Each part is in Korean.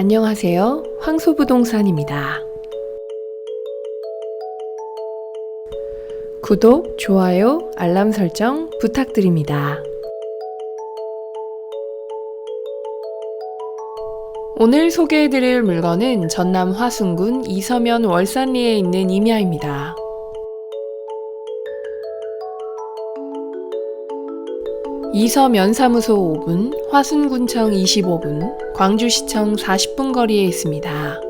안녕하세요. 황소부동산입니다. 구독, 좋아요, 알람 설정 부탁드립니다. 오늘 소개해드릴 물건은 전남 화순군 이서면 월산리에 있는 임야입니다. 이서면사무소 5분, 화순군청 25분, 광주시청 40분 거리에 있습니다.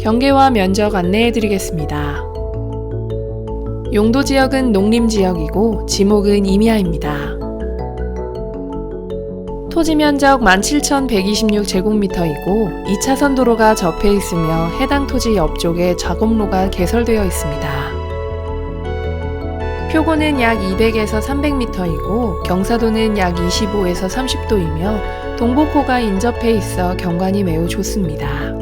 경계와 면적 안내해 드리겠습니다. 용도 지역은 농림 지역이고 지목은 임야입니다. 토지 면적 17,126제곱미터이고 2차선 도로가 접해 있으며 해당 토지 옆쪽에 작업로가 개설되어 있습니다. 표고는 약 200에서 300m이고 경사도는 약 25에서 30도이며 동복호가 인접해 있어 경관이 매우 좋습니다.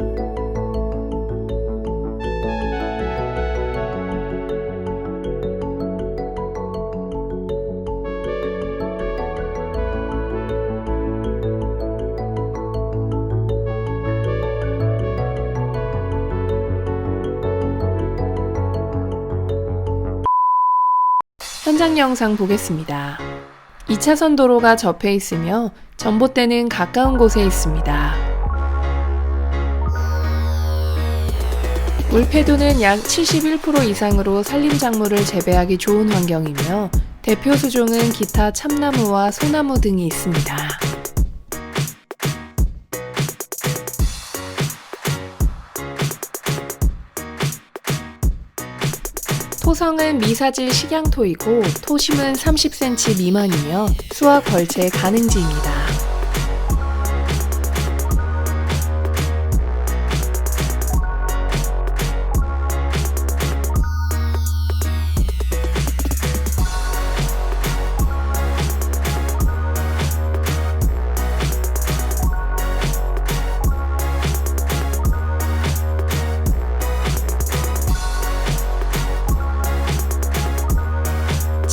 현장 영상 보겠습니다. 2차선 도로가 접해 있으며 전봇대는 가까운 곳에 있습니다. 물패도는 약 71% 이상으로 산림작물을 재배하기 좋은 환경이며 대표 수종은 기타 참나무와 소나무 등이 있습니다. 토성은 미사질 식양토이고 토심은 30cm 미만이며 수확 벌채 가능지입니다.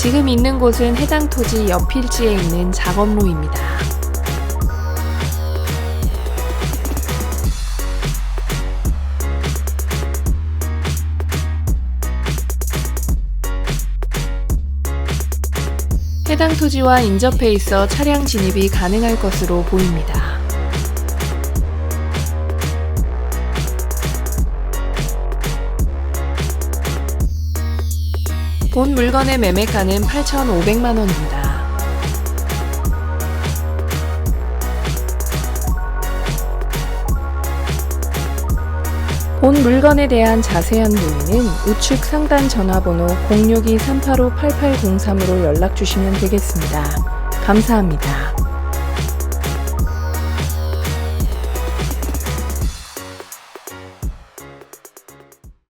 지금 있는 곳은 해당 토지 옆 필지에 있는 작업로입니다. 해당 토지와 인접해 있어 차량 진입이 가능할 것으로 보입니다. 본 물건의 매매가는 8,500만 원입니다. 본 물건에 대한 자세한 문의는 우측 상단 전화번호 062-385-8803으로 연락 주시면 되겠습니다. 감사합니다.